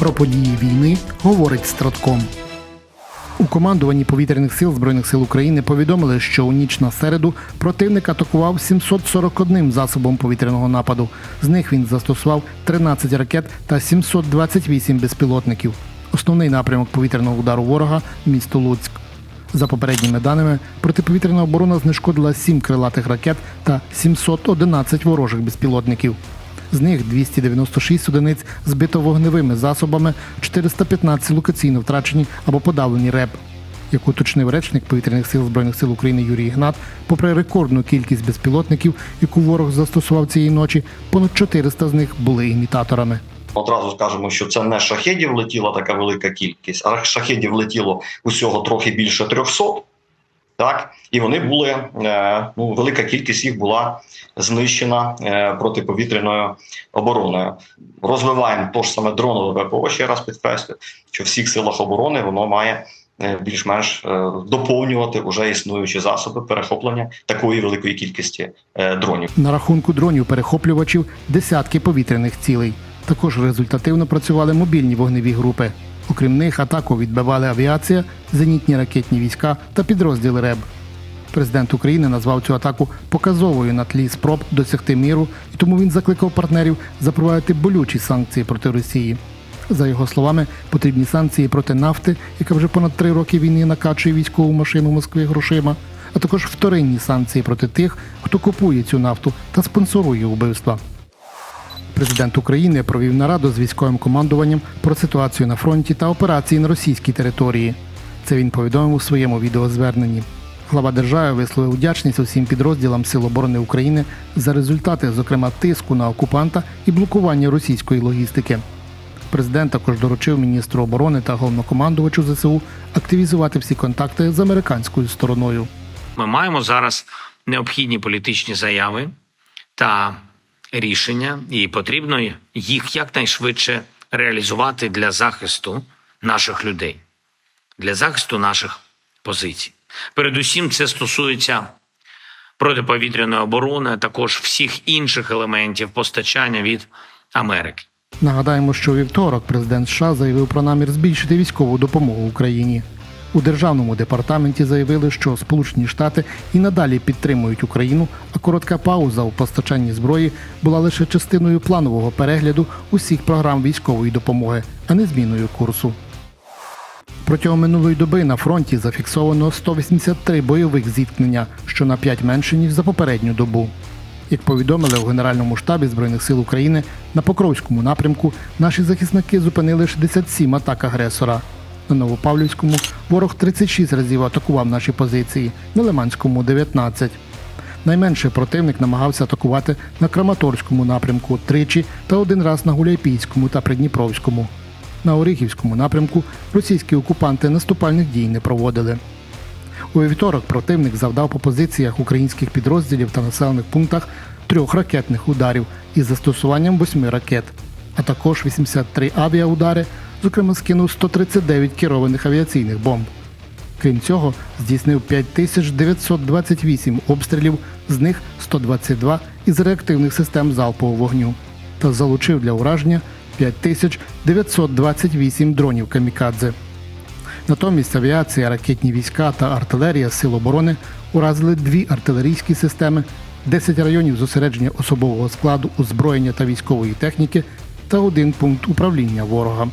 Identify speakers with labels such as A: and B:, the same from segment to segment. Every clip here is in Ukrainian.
A: Про події війни говорить Стратком. У командуванні повітряних сил Збройних сил України повідомили, що у ніч на середу противник атакував 741 засобом повітряного нападу. З них він застосував 13 ракет та 728 безпілотників. Основний напрямок повітряного удару ворога місто Луцьк. За попередніми даними, протиповітряна оборона знешкодила 7 крилатих ракет та 711 ворожих безпілотників. З них 296 одиниць збито вогневими засобами, 415 локаційно втрачені або подавлені РЕБ. Як уточнив речник повітряних сил Збройних сил України Юрій Ігнат, попри рекордну кількість безпілотників, яку ворог застосував цієї ночі, понад 400 з них були імітаторами.
B: Одразу скажемо, що це не шахедів летіла така велика кількість, а шахедів летіло усього трохи більше 300. Так, і вони були е, ну, велика кількість їх була знищена е, протиповітряною обороною. Розвиваємо то ж саме дронове ВПО. Ще раз підкреслю, що в всіх силах оборони воно має е, більш-менш доповнювати вже існуючі засоби перехоплення такої великої кількості дронів.
A: На рахунку дронів перехоплювачів десятки повітряних цілей. Також результативно працювали мобільні вогневі групи. Окрім них, атаку відбивали авіація, зенітні ракетні війська та підрозділи РЕБ. Президент України назвав цю атаку показовою на тлі спроб досягти міру, і тому він закликав партнерів запровадити болючі санкції проти Росії. За його словами, потрібні санкції проти нафти, яка вже понад три роки війни накачує військову машину Москви грошима, а також вторинні санкції проти тих, хто купує цю нафту та спонсорує вбивства. Президент України провів нараду з військовим командуванням про ситуацію на фронті та операції на російській території. Це він повідомив у своєму відеозверненні. Глава держави висловив вдячність усім підрозділам Сил оборони України за результати, зокрема тиску на окупанта і блокування російської логістики. Президент також доручив міністру оборони та головнокомандувачу ЗСУ активізувати всі контакти з американською стороною.
C: Ми маємо зараз необхідні політичні заяви та рішення, і потрібно їх якнайшвидше реалізувати для захисту наших людей, для захисту наших позицій. Передусім, це стосується протиповітряної оборони, а також всіх інших елементів постачання від Америки.
A: Нагадаємо, що у вівторок президент США заявив про намір збільшити військову допомогу Україні. У державному департаменті заявили, що Сполучені Штати і надалі підтримують Україну, а коротка пауза у постачанні зброї була лише частиною планового перегляду усіх програм військової допомоги, а не зміною курсу. Протягом минулої доби на фронті зафіксовано 183 бойових зіткнення, що на 5 менше ніж за попередню добу. Як повідомили у Генеральному штабі Збройних сил України, на Покровському напрямку наші захисники зупинили 67 атак агресора. На Новопавлівському ворог 36 разів атакував наші позиції, на Лиманському 19. Найменше противник намагався атакувати на Краматорському напрямку тричі та один раз на Гуляйпійському та Придніпровському. На Оріхівському напрямку російські окупанти наступальних дій не проводили. У вівторок противник завдав по позиціях українських підрозділів та населених пунктах трьох ракетних ударів із застосуванням восьми ракет, а також 83 авіаудари, зокрема скинув 139 керованих авіаційних бомб. Крім цього, здійснив 5928 обстрілів, з них 122 із реактивних систем залпового вогню, та залучив для ураження 5928 дронів камікадзе. Натомість авіація, ракетні війська та артилерія Сил оборони уразили дві артилерійські системи, 10 районів зосередження особового складу, озброєння та військової техніки та один пункт управління ворога.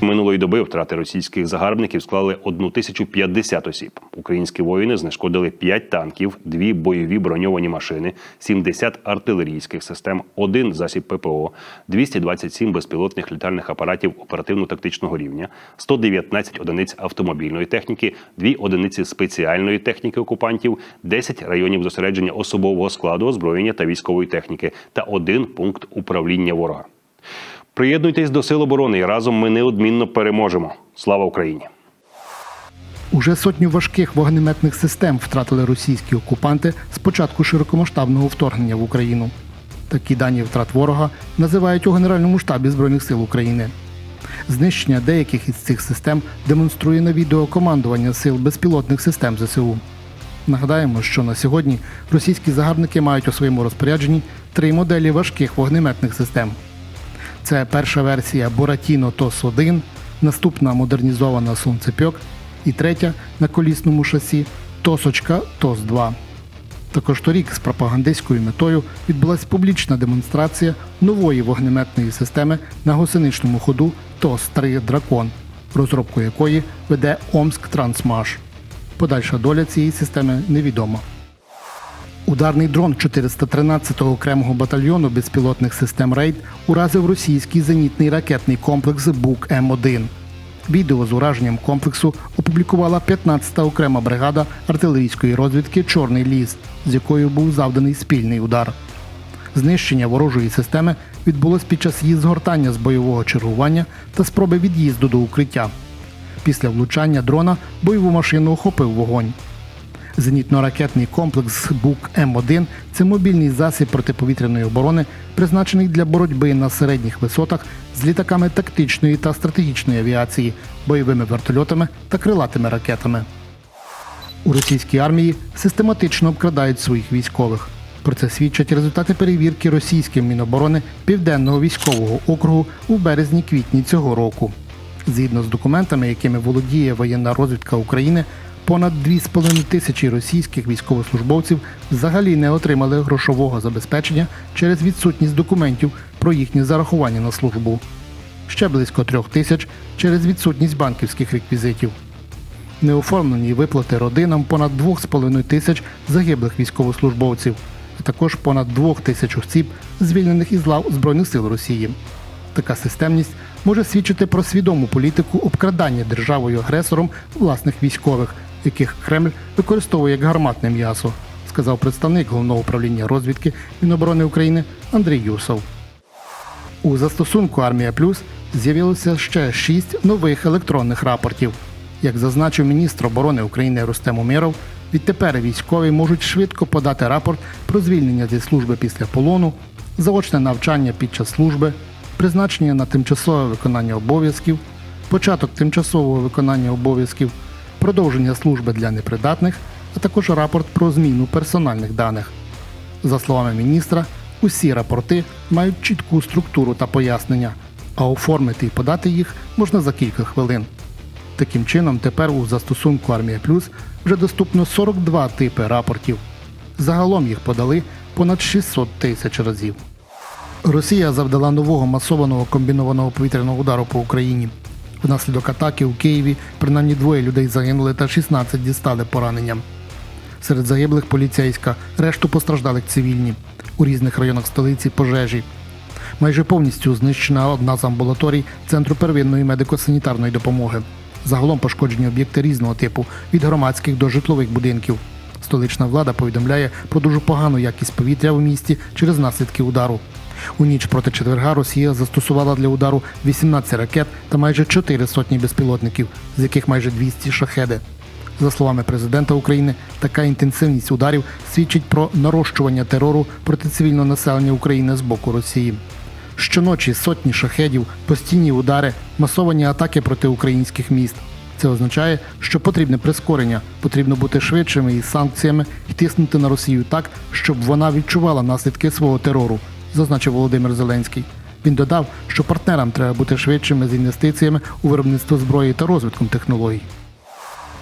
D: Минулої доби втрати російських загарбників склали 1050 осіб. Українські воїни знешкодили 5 танків, 2 бойові броньовані машини, 70 артилерійських систем, один засіб ППО, 227 безпілотних літальних апаратів оперативно-тактичного рівня, 119 одиниць автомобільної техніки, 2 одиниці спеціальної техніки окупантів, 10 районів зосередження особового складу, озброєння та військової техніки та один пункт управління ворога. Приєднуйтесь до Сил оборони і разом ми неодмінно переможемо. Слава Україні!
A: Уже сотню важких вогнеметних систем втратили російські окупанти з початку широкомасштабного вторгнення в Україну. Такі дані втрат ворога називають у Генеральному штабі Збройних сил України. Знищення деяких із цих систем демонструє на відео командування сил безпілотних систем ЗСУ. Нагадаємо, що на сьогодні російські загарбники мають у своєму розпорядженні три моделі важких вогнеметних систем. Це перша версія Boratino TOS 1, наступна модернізована Сонцепьок і третя на колісному шасі Тосочка TOS 2. Також торік з пропагандистською метою відбулася публічна демонстрація нової вогнеметної системи на гусеничному ходу ТОС-3 Дракон, розробку якої веде Омск Трансмаш. Подальша доля цієї системи невідома. Ударний дрон 413-го окремого батальйону безпілотних систем Рейд уразив російський зенітний ракетний комплекс Бук М1. Відео з ураженням комплексу опублікувала 15-та окрема бригада артилерійської розвідки Чорний ліс, з якою був завданий спільний удар. Знищення ворожої системи відбулось під час її згортання з бойового чергування та спроби від'їзду до укриття. Після влучання дрона бойову машину охопив вогонь. Зенітно-ракетний комплекс Бук М1 це мобільний засіб протиповітряної оборони, призначений для боротьби на середніх висотах з літаками тактичної та стратегічної авіації, бойовими вертольотами та крилатими ракетами. У російській армії систематично обкрадають своїх військових. Про це свідчать результати перевірки російським Міноборони Південного військового округу у березні-квітні цього року. Згідно з документами, якими володіє воєнна розвідка України, понад 2,5 тисячі російських військовослужбовців взагалі не отримали грошового забезпечення через відсутність документів про їхнє зарахування на службу. Ще близько трьох тисяч через відсутність банківських реквізитів. Неоформлені виплати родинам понад 2,5 тисяч загиблих військовослужбовців, а також понад 2 тисяч осіб, звільнених із лав Збройних сил Росії. Така системність може свідчити про свідому політику обкрадання державою агресором власних військових, яких Кремль використовує як гарматне м'ясо, сказав представник головного управління розвідки Міноборони України Андрій Юсов. У застосунку Армія Плюс з'явилося ще шість нових електронних рапортів. Як зазначив міністр оборони України Рустем Умєров, відтепер військові можуть швидко подати рапорт про звільнення зі служби після полону, заочне навчання під час служби, призначення на тимчасове виконання обов'язків, початок тимчасового виконання обов'язків, продовження служби для непридатних, а також рапорт про зміну персональних даних. За словами міністра, усі рапорти мають чітку структуру та пояснення, а оформити і подати їх можна за кілька хвилин. Таким чином, тепер у застосунку Армія Плюс вже доступно 42 типи рапортів. Загалом їх подали понад 600 тисяч разів. Росія завдала нового масованого комбінованого повітряного удару по Україні. Внаслідок атаки у Києві принаймні двоє людей загинули та 16 дістали пораненням. Серед загиблих поліцейська, решту постраждалих цивільні. У різних районах столиці пожежі. Майже повністю знищена одна з амбулаторій Центру первинної медико-санітарної допомоги. Загалом пошкоджені об'єкти різного типу від громадських до житлових будинків. Столична влада повідомляє про дуже погану якість повітря у місті через наслідки удару. У ніч проти четверга Росія застосувала для удару 18 ракет та майже 4 сотні безпілотників, з яких майже 200 шахеди. За словами президента України, така інтенсивність ударів свідчить про нарощування терору проти цивільного населення України з боку Росії. Щоночі сотні шахедів, постійні удари, масовані атаки проти українських міст. Це означає, що потрібне прискорення, потрібно бути швидшими із санкціями і тиснути на Росію так, щоб вона відчувала наслідки свого терору, зазначив Володимир Зеленський. Він додав, що партнерам треба бути швидшими з інвестиціями у виробництво зброї та розвитком технологій.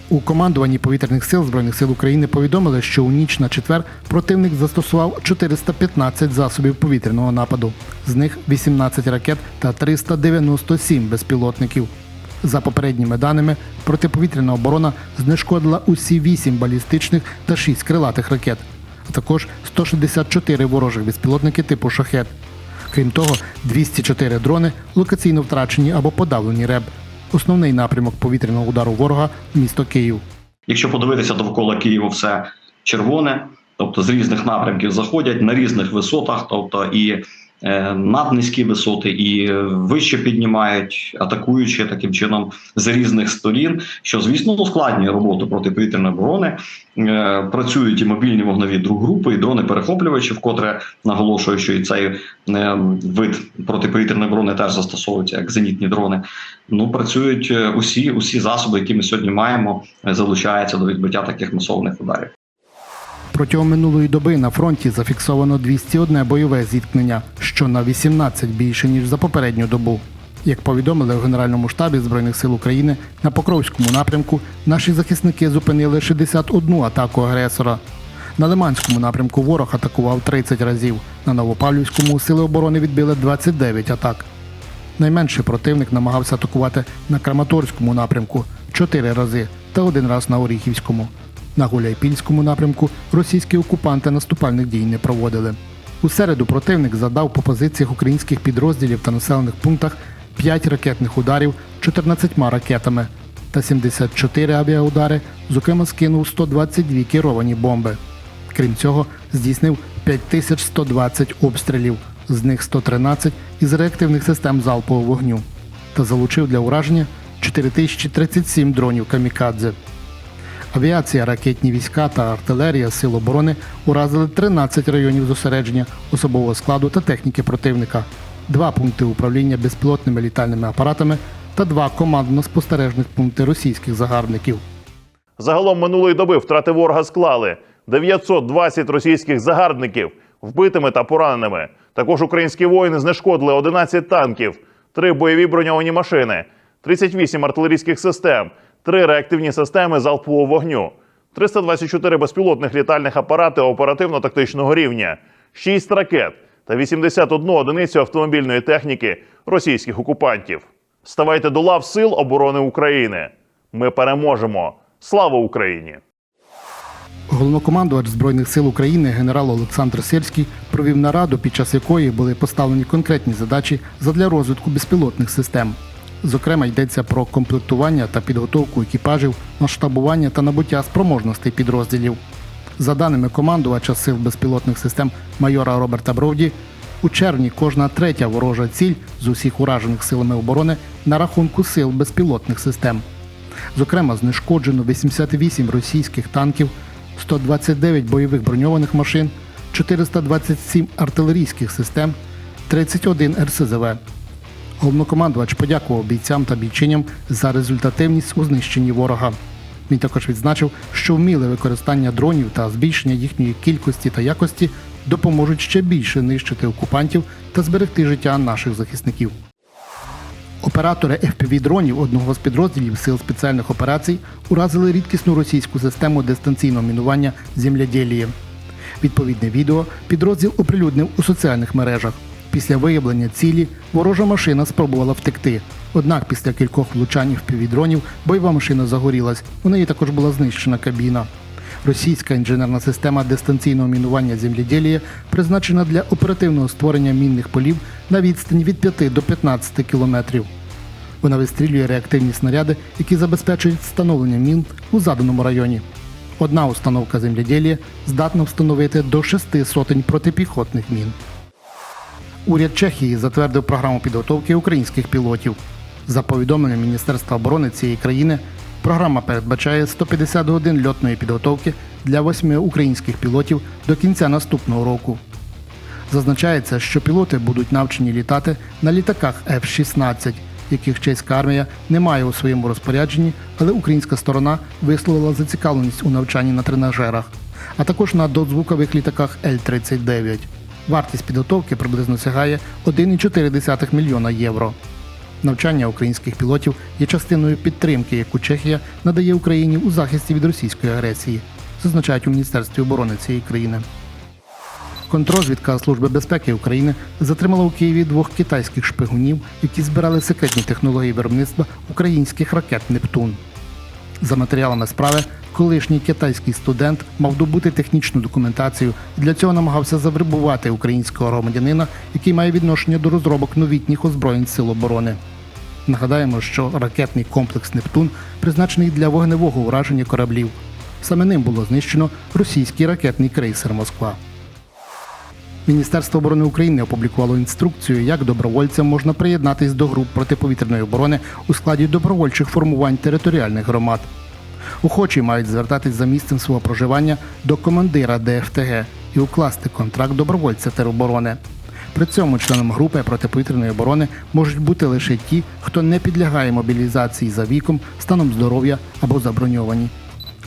A: У командуванні повітряних сил Збройних сил України повідомили, що у ніч на четвер противник застосував 415 засобів повітряного нападу, з них 18 ракет та 397 безпілотників. За попередніми даними, протиповітряна оборона знешкодила усі 8 балістичних та 6 крилатих ракет, а також 164 ворожих безпілотники типу шахет. Крім того, 204 дрони локаційно втрачені або подавлені РЕБ. Основний напрямок повітряного удару ворога місто Київ.
B: Якщо подивитися довкола Києва, все червоне, тобто з різних напрямків заходять на різних висотах, тобто і наднизькі висоти, і вище піднімають, атакуючи таким чином з різних сторін, що звісно ускладнює роботу протиповітряної оборони. Е, працюють і мобільні вогнові групи, і дрони перехоплювачі, вкотре наголошую, що і цей е, вид протиповітряної оборони теж застосовується як зенітні дрони. Ну працюють е, усі, усі засоби, які ми сьогодні маємо, е, залучаються до відбиття таких масованих ударів.
A: Протягом минулої доби на фронті зафіксовано 201 бойове зіткнення, що на 18 більше ніж за попередню добу. Як повідомили в Генеральному штабі Збройних сил України, на Покровському напрямку наші захисники зупинили 61 атаку агресора. На Лиманському напрямку ворог атакував 30 разів. На Новопавлівському сили оборони відбили 29 атак. Найменше противник намагався атакувати на Краматорському напрямку 4 рази та один раз на Оріхівському. На Гуляйпільському напрямку російські окупанти наступальних дій не проводили. У середу противник задав по позиціях українських підрозділів та населених пунктах 5 ракетних ударів 14 ракетами та 74 авіаудари, зокрема скинув 122 керовані бомби. Крім цього, здійснив 5120 обстрілів, з них 113 із реактивних систем залпового вогню, та залучив для ураження 4037 дронів камікадзе. Авіація, ракетні війська та артилерія Сил оборони уразили 13 районів зосередження особового складу та техніки противника, два пункти управління безпілотними літальними апаратами та два командно-спостережних пункти російських загарбників.
E: Загалом минулої доби втрати ворога склали 920 російських загарбників вбитими та пораненими. Також українські воїни знешкодили 11 танків, 3 бойові броньовані машини, 38 артилерійських систем, 3 реактивні системи залпового вогню, 324 безпілотних літальних апарати оперативно-тактичного рівня, 6 ракет та 81 одиницю автомобільної техніки російських окупантів. Ставайте до лав Сил оборони України. Ми переможемо. Слава Україні!
A: Головнокомандувач Збройних сил України генерал Олександр Сирський провів нараду, під час якої були поставлені конкретні задачі задля розвитку безпілотних систем. Зокрема, йдеться про комплектування та підготовку екіпажів, масштабування та набуття спроможностей підрозділів. За даними командувача сил безпілотних систем майора Роберта Бровді, у червні кожна третя ворожа ціль з усіх уражених силами оборони на рахунку сил безпілотних систем. Зокрема, знешкоджено 88 російських танків, 129 бойових броньованих машин, 427 артилерійських систем, 31 РСЗВ. Головнокомандувач подякував бійцям та бійчиням за результативність у знищенні ворога. Він також відзначив, що вміле використання дронів та збільшення їхньої кількості та якості допоможуть ще більше нищити окупантів та зберегти життя наших захисників. Оператори FPV-дронів одного з підрозділів Сил спеціальних операцій уразили рідкісну російську систему дистанційного мінування «Землядєліє». Відповідне відео підрозділ оприлюднив у соціальних мережах. Після виявлення цілі ворожа машина спробувала втекти. Однак після кількох влучань FPV-дронів бойова машина загорілась. У неї також була знищена кабіна. Російська інженерна система дистанційного мінування земляділія призначена для оперативного створення мінних полів на відстані від 5 до 15 кілометрів. Вона вистрілює реактивні снаряди, які забезпечують встановлення мін у заданому районі. Одна установка земляділія здатна встановити до шести сотень протипіхотних мін. Уряд Чехії затвердив програму підготовки українських пілотів. За повідомленням Міністерства оборони цієї країни, програма передбачає 150 годин льотної підготовки для восьми українських пілотів до кінця наступного року. Зазначається, що пілоти будуть навчені літати на літаках F-16, яких чеська армія не має у своєму розпорядженні, але українська сторона висловила зацікавленість у навчанні на тренажерах, а також на дозвукових літаках Л-39. Вартість підготовки приблизно сягає 1,4 мільйона євро. Навчання українських пілотів є частиною підтримки, яку Чехія надає Україні у захисті від російської агресії, зазначають у Міністерстві оборони цієї країни. Контрозвідка Служби безпеки України затримала у Києві двох китайських шпигунів, які збирали секретні технології виробництва українських ракет Нептун. За матеріалами справи, колишній китайський студент мав добути технічну документацію для цього намагався завербувати українського громадянина, який має відношення до розробок новітніх озброєнь сил оборони. Нагадаємо, що ракетний комплекс Нептун призначений для вогневого ураження кораблів. Саме ним було знищено російський ракетний крейсер Москва. Міністерство оборони України опублікувало інструкцію, як добровольцям можна приєднатись до груп протиповітряної оборони у складі добровольчих формувань територіальних громад. Охочі мають звертатись за місцем свого проживання до командира ДФТГ і укласти контракт добровольця тероборони. При цьому членом групи протиповітряної оборони можуть бути лише ті, хто не підлягає мобілізації за віком, станом здоров'я або заброньовані.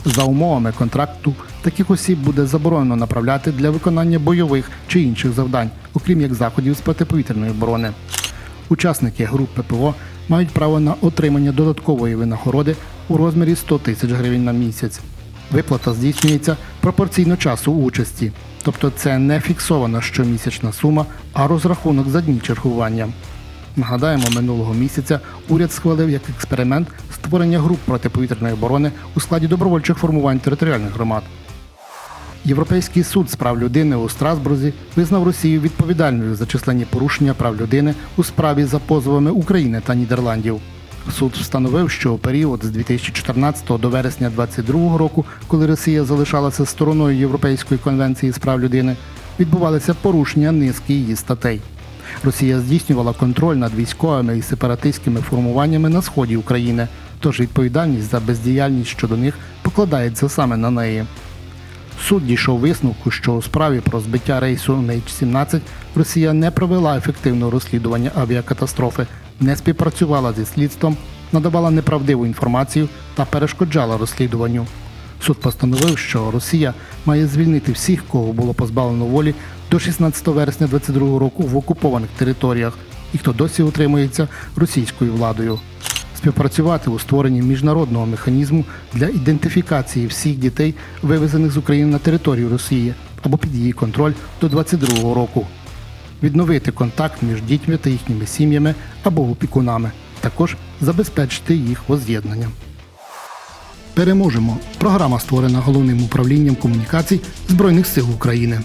A: За умовами контракту таких осіб буде заборонено направляти для виконання бойових чи інших завдань, окрім як заходів з протиповітряної оборони. Учасники груп ППО мають право на отримання додаткової винагороди у розмірі 100 тисяч гривень на місяць. Виплата здійснюється пропорційно часу участі, тобто це не фіксована щомісячна сума, а розрахунок за дні чергування. Нагадаємо, минулого місяця уряд схвалив як експеримент створення груп протиповітряної оборони у складі добровольчих формувань територіальних громад. Європейський суд з прав людини у Страсбурзі визнав Росію відповідальною за численні порушення прав людини у справі за позовами України та Нідерландів. Суд встановив, що період з 2014 до вересня 2022 року, коли Росія залишалася стороною Європейської конвенції з прав людини, відбувалися порушення низки її статей. Росія здійснювала контроль над військовими і сепаратистськими формуваннями на сході України, тож відповідальність за бездіяльність щодо них покладається саме на неї. Суд дійшов висновку, що у справі про збиття рейсу MH17 Росія не провела ефективного розслідування авіакатастрофи, не співпрацювала зі слідством, надавала неправдиву інформацію та перешкоджала розслідуванню. Суд постановив, що Росія має звільнити всіх, кого було позбавлено волі до 16 вересня 2022 року в окупованих територіях і хто досі утримується російською владою співпрацювати у створенні міжнародного механізму для ідентифікації всіх дітей, вивезених з України на територію Росії або під її контроль до 2022 року, відновити контакт між дітьми та їхніми сім'ями або опікунами, також забезпечити їх воз'єднання. Переможемо. Програма створена головним управлінням комунікацій Збройних сил України.